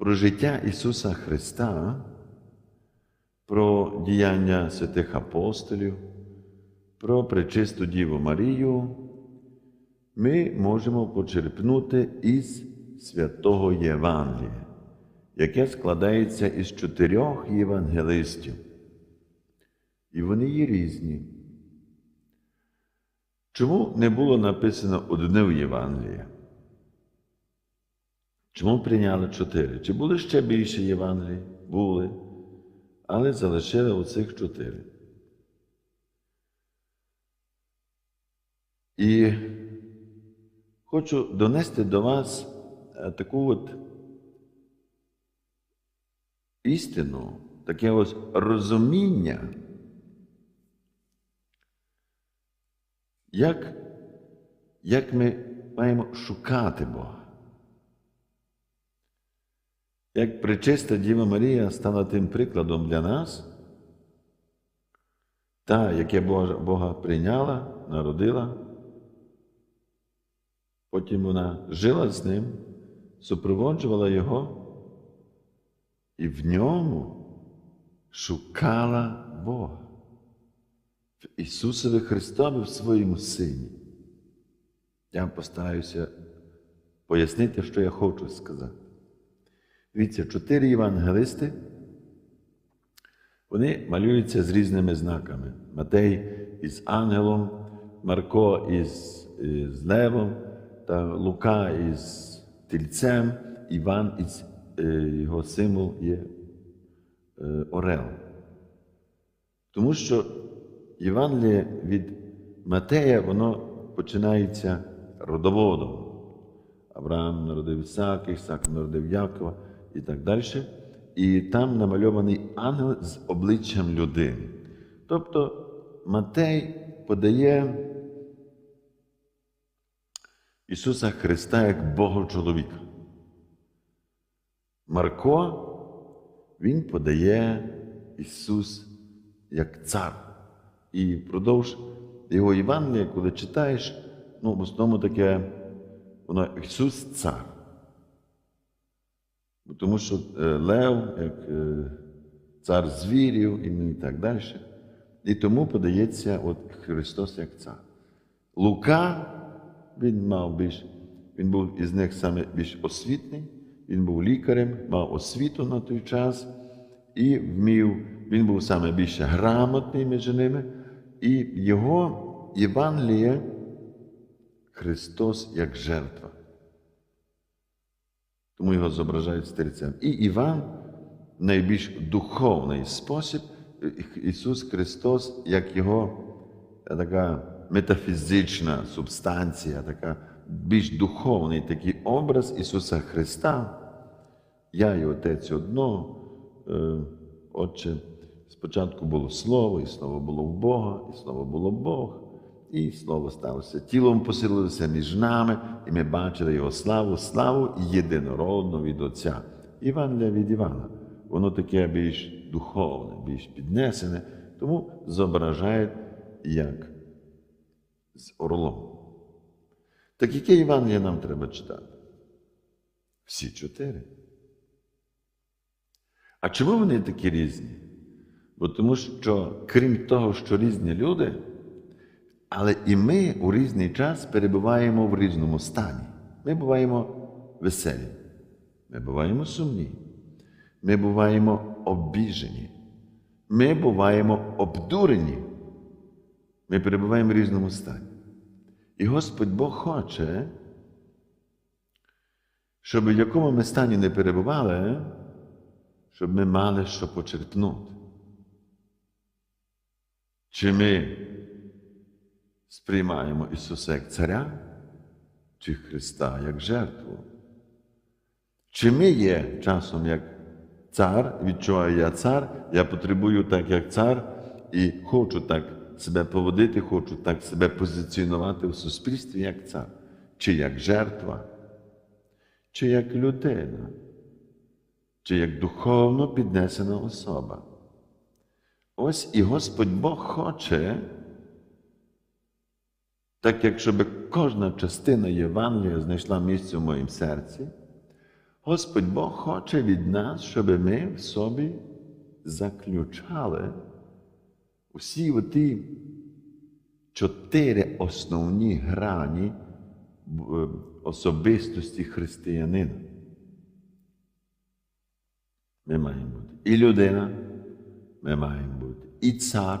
про життя Ісуса Христа, про діяння святих апостолів, про пречисту Діву Марію, ми можемо почерпнути із святого Євангелія, яке складається із чотирьох євангелистів. І вони є різні. Чому не було написано одне в Євангелії? Чому прийняли чотири? Чи були ще більше Євангелій? Були, але залишили оцих чотири. І хочу донести до вас е, таку от істину, таке ось розуміння, як, як ми маємо шукати Бога. Як пречиста Діва Марія стала тим прикладом для нас, та, яке Бога, Бога прийняла, народила, потім вона жила з ним, супроводжувала Його і в ньому шукала Бога. В Ісусові Христові в своєму Сині. Я постараюся пояснити, що я хочу сказати. Дивіться, чотири євангелисти, вони малюються з різними знаками. Матей із ангелом, Марко із, із левом, та Лука із тільцем, Іван із е, його символ є е, Орел. Тому що Євангеліє від Матея, воно починається родоводом. Авраам народив Ісака, Ісак народив Якова і так далі. І там намальований ангел з обличчям людини. Тобто Матей подає Ісуса Христа як Бога чоловіка. Марко, Він подає Ісус як цар. І впродовж його Євангелія, коли читаєш, ну, в основному таке, воно Ісус цар. Тому що е, Лев, як е, цар звірів і так далі. І тому подається от Христос як цар. Лука, він мав більш, він був із них саме більш освітний, він був лікарем, мав освіту на той час і вмів, він був саме більше грамотний між ними, і його Євангеліє Христос як жертва. Тому його зображають стерцем. І Іван найбільш духовний спосіб, Ісус Христос, як його така метафізична субстанція, така більш духовний такий образ Ісуса Христа. Я і Отець одно, е, Отче, спочатку було Слово, і Слово було в Бога, і Слово було Бог. І слово сталося тілом поселилося між нами, і ми бачили його славу, славу єдинородну від Отця. Івангелія від Івана. Воно таке більш духовне, більш піднесене, тому зображає як з орлом. Так яке Євангеліє нам треба читати? Всі чотири. А чому вони такі різні? Бо тому що, крім того, що різні люди. Але і ми у різний час перебуваємо в різному стані. Ми буваємо веселі, ми буваємо сумні, ми буваємо обіжені, ми буваємо обдурені. Ми перебуваємо в різному стані. І Господь Бог хоче, щоб в якому ми стані не перебували, щоб ми мали що почерпнути. Чи ми сприймаємо Ісуса як Царя чи Христа як жертву? Чи ми є часом як цар, відчуваю я цар, я потребую так, як цар, і хочу так себе поводити, хочу так себе позиціонувати в суспільстві як цар, чи як жертва, чи як людина, чи як духовно піднесена особа. Ось і Господь Бог хоче. Так як щоб кожна частина Євангелія знайшла місце в моїм серці, Господь Бог хоче від нас, щоб ми в собі заключали усі ті чотири основні грані е, особистості християнина. Ми маємо бути і людина, ми маємо бути і цар,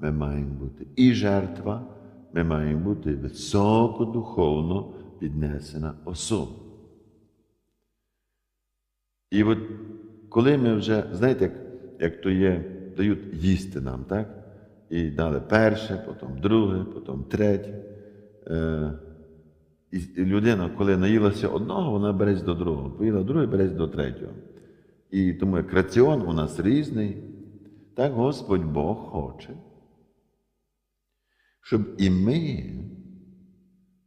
ми маємо бути і жертва, ми маємо бути високодуховно піднесена особа. І от коли ми вже, знаєте, як, як то є, дають їсти нам, так? І дали перше, потім друге, потім третє. Е, і людина, коли наїлася одного, вона береться до другого, поїла друге, береться до третього. І тому як раціон у нас різний, так Господь Бог хоче, щоб і ми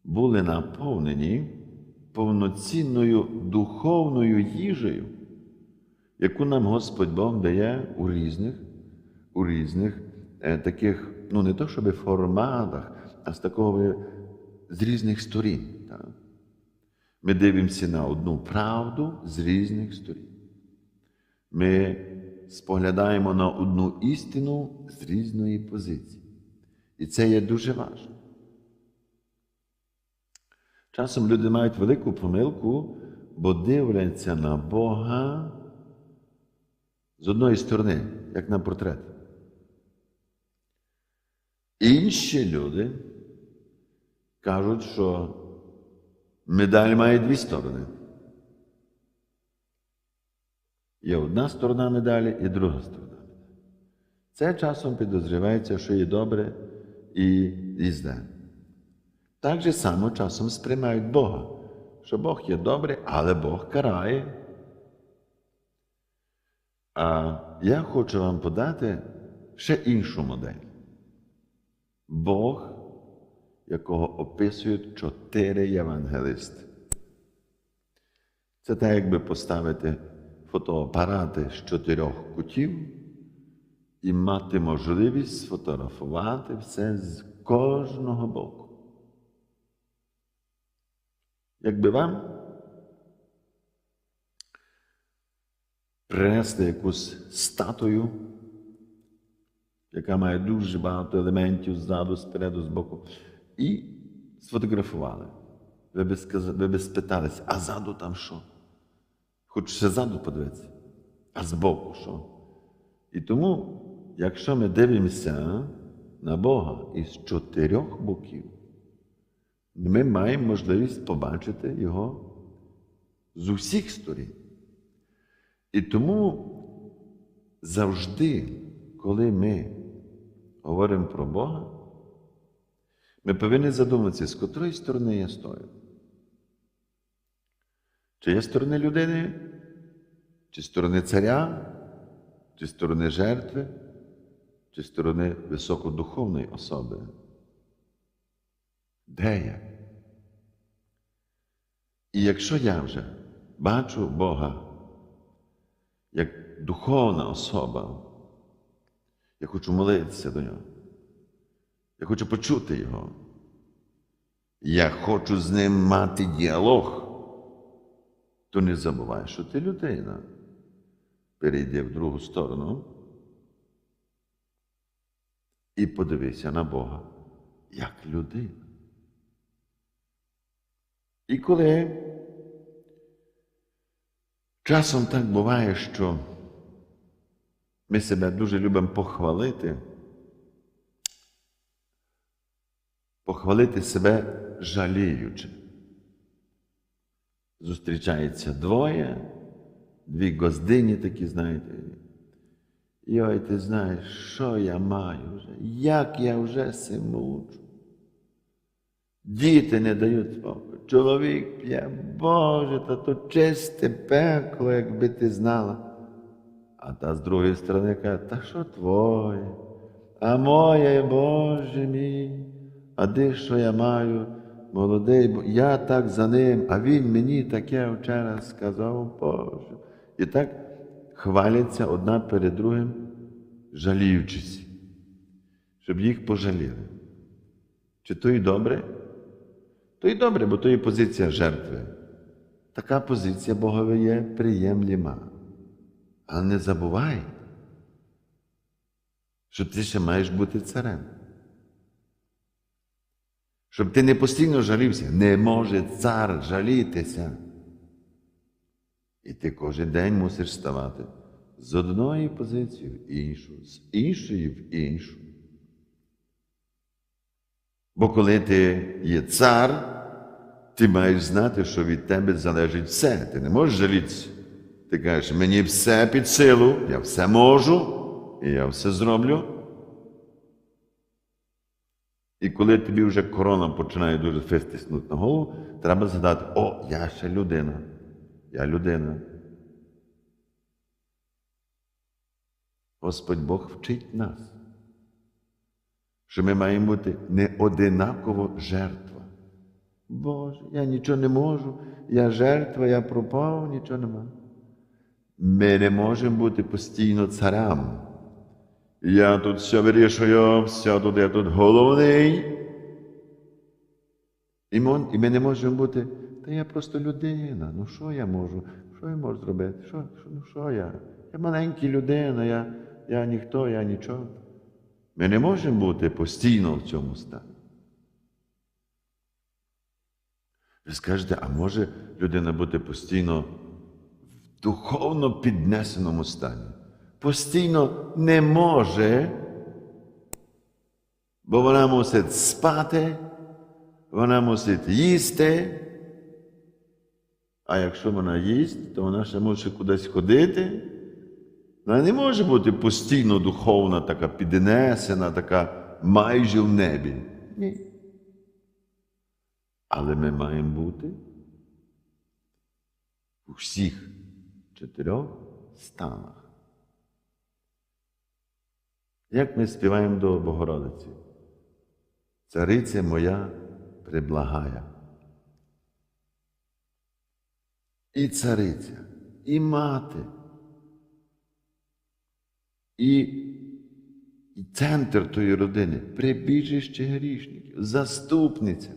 були наповнені повноцінною духовною їжею, яку нам Господь Бог дає у різних, у різних е, таких, ну не то щоб форматах, а з такого з різних сторін. Так? Ми дивимося на одну правду з різних сторін. Ми споглядаємо на одну істину з різної позиції. І це є дуже важливо. Часом люди мають велику помилку, бо дивляться на Бога з одної сторони, як на портрет. Інші люди кажуть, що медаль має дві сторони. Є одна сторона медалі і друга сторона медалі. Це часом підозрівається, що є добре і, зле. Так же само часом сприймають Бога, що Бог є добрий, але Бог карає. А я хочу вам подати ще іншу модель. Бог, якого описують чотири євангелисти. Це так, якби поставити фотоапарати з чотирьох кутів і мати можливість сфотографувати все з кожного боку. Якби вам принесли якусь статую, яка має дуже багато елементів ззаду, спереду, збоку, і сфотографували. Ви би, сказали, ви би спиталися, а ззаду там що? Хочеться ззаду подивитися, а збоку що? І тому, якщо ми дивимося на Бога із чотирьох боків, ми маємо можливість побачити Його з усіх сторін. І тому завжди, коли ми говоримо про Бога, ми повинні задуматися, з котрої сторони я стою. Чи є сторони людини, чи сторони царя, чи сторони жертви, чи сторони високодуховної особи. Де я? І якщо я вже бачу Бога як духовна особа, я хочу молитися до нього, я хочу почути Його, я хочу з ним мати діалог, то не забувай, що ти людина. Перейди в другу сторону і подивися на Бога як людина. І коли часом так буває, що ми себе дуже любимо похвалити, похвалити себе жаліючи. Зустрічається двоє, дві гоздині такі, знаєте. І ой, ти знаєш, що я маю вже, як я вже се мучу. Діти не дають спокою. Чоловік п'є, Боже, та то чисте пекло, якби ти знала. А та з другої сторони каже, та що твоє? А моє, Боже мій, а де що я маю? Молодий, бо я так за ним, а він мені таке вчора сказав, Боже. І так хваляться одна перед другим, жаліючись, щоб їх пожаліли. Чи то і добре? То і добре, бо то є позиція жертви. така позиція Богові є приємліма. Але не забувай, що ти ще маєш бути царем. Щоб ти не постійно жалівся, не може цар жалітися. І ти кожен день мусиш ставати з одної позиції в іншу, з іншої в іншу. Бо коли ти є цар, ти маєш знати, що від тебе залежить все. Ти не можеш жалітися. Ти кажеш, мені все під силу, я все можу, і я все зроблю. І коли тобі вже корона починає дуже фистиснути на голову, треба згадати, о, я ще людина. Я людина. Господь Бог вчить нас, що ми маємо бути не одинаково жертва. Боже, я нічого не можу, я жертва, я пропав, нічого нема. Ми не можемо бути постійно царям. Я тут все вирішую, все тут я тут головний. І ми, не можемо бути, та я просто людина. Ну що я можу? Що я можу зробити? Що, що, ну що я? Я маленька людина, я, я ніхто, я нічого. Ми не можемо бути постійно в цьому стані. Ви скажете, а може людина бути постійно в духовно піднесеному стані? Постійно не може, бо вона мусить спати, вона мусить їсти. А якщо вона їсть, то вона ще може кудись ходити. Вона не може бути постійно духовна, така піднесена, така майже в небі. Ні. Але ми маємо бути у всіх чотирьох станах. Як ми співаємо до Богородиці? Цариця моя приблагая. І цариця, і мати, і, центр тої родини, прибіжище грішників, заступниця.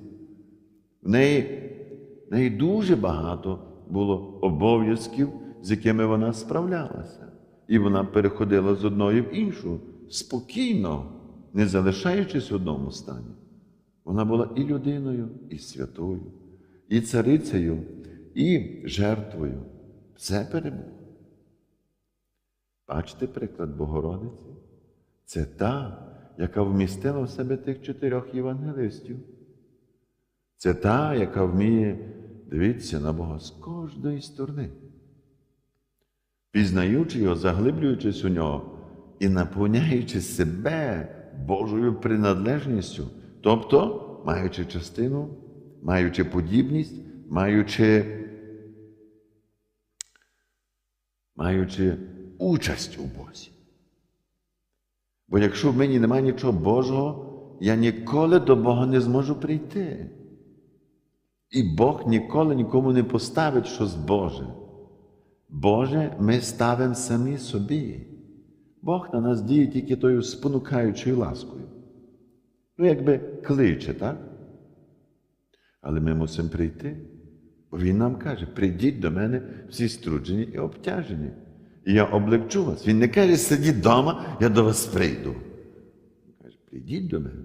В неї, в неї дуже багато було обов'язків, з якими вона справлялася. І вона переходила з одної в іншу спокійно, не залишаючись в одному стані. Вона була і людиною, і святою, і царицею, і жертвою. Все перебуло. Бачите приклад Богородиці? Це та, яка вмістила в себе тих чотирьох євангелистів. Це та, яка вміє дивитися на Бога з кожної сторони, пізнаючи його, заглиблюючись у нього і наповняючи себе Божою приналежністю, тобто маючи частину, маючи подібність, маючи, маючи участь у Бозі. Бо якщо в мені немає нічого Божого, я ніколи до Бога не зможу прийти. І Бог ніколи нікому не поставить щось Боже. Боже, ми ставимо самі собі. Бог на нас діє тільки тою спонукаючою ласкою. Ну, якби кличе, так? Але ми мусимо прийти. Бо Він нам каже: прийдіть до мене всі струджені і обтяжені. І я облегчу вас. Він не каже, сидіть вдома, я до вас прийду. Він каже, прийдіть до мене.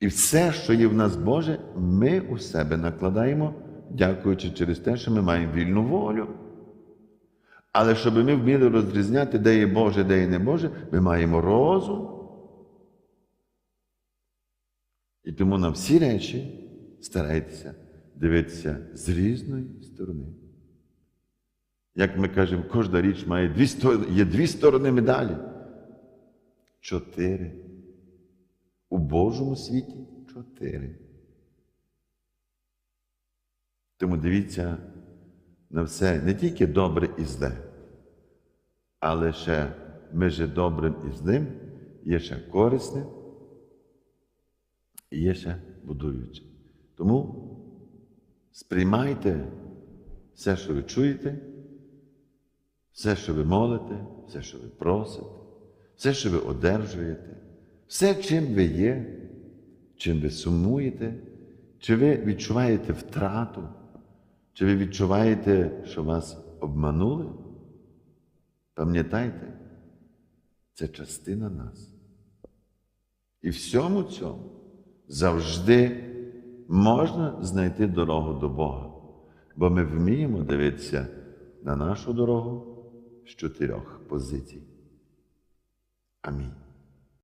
І все, що є в нас Боже, ми у себе накладаємо, дякуючи через те, що ми маємо вільну волю. Але щоб ми вміли розрізняти, де є Боже, де є не Боже, ми маємо розум. І тому на всі речі старайтеся дивитися з різної сторони. Як ми кажемо, кожна річ має дві сторони, є дві сторони медалі. Чотири. У Божому світі чотири. Тому дивіться на все не тільки добре і зле, але ще між добрим і злим є ще корисне і є ще будуюче. Тому сприймайте все, що ви чуєте, все, що ви молите, все, що ви просите, все, що ви одержуєте, все, чим ви є, чим ви сумуєте, чи ви відчуваєте втрату, Чи ви відчуваєте, що вас обманули? Пам'ятайте, це частина нас. І всьому цьому завжди можна знайти дорогу до Бога, бо ми вміємо дивитися на нашу дорогу з чотирьох позицій. Амінь.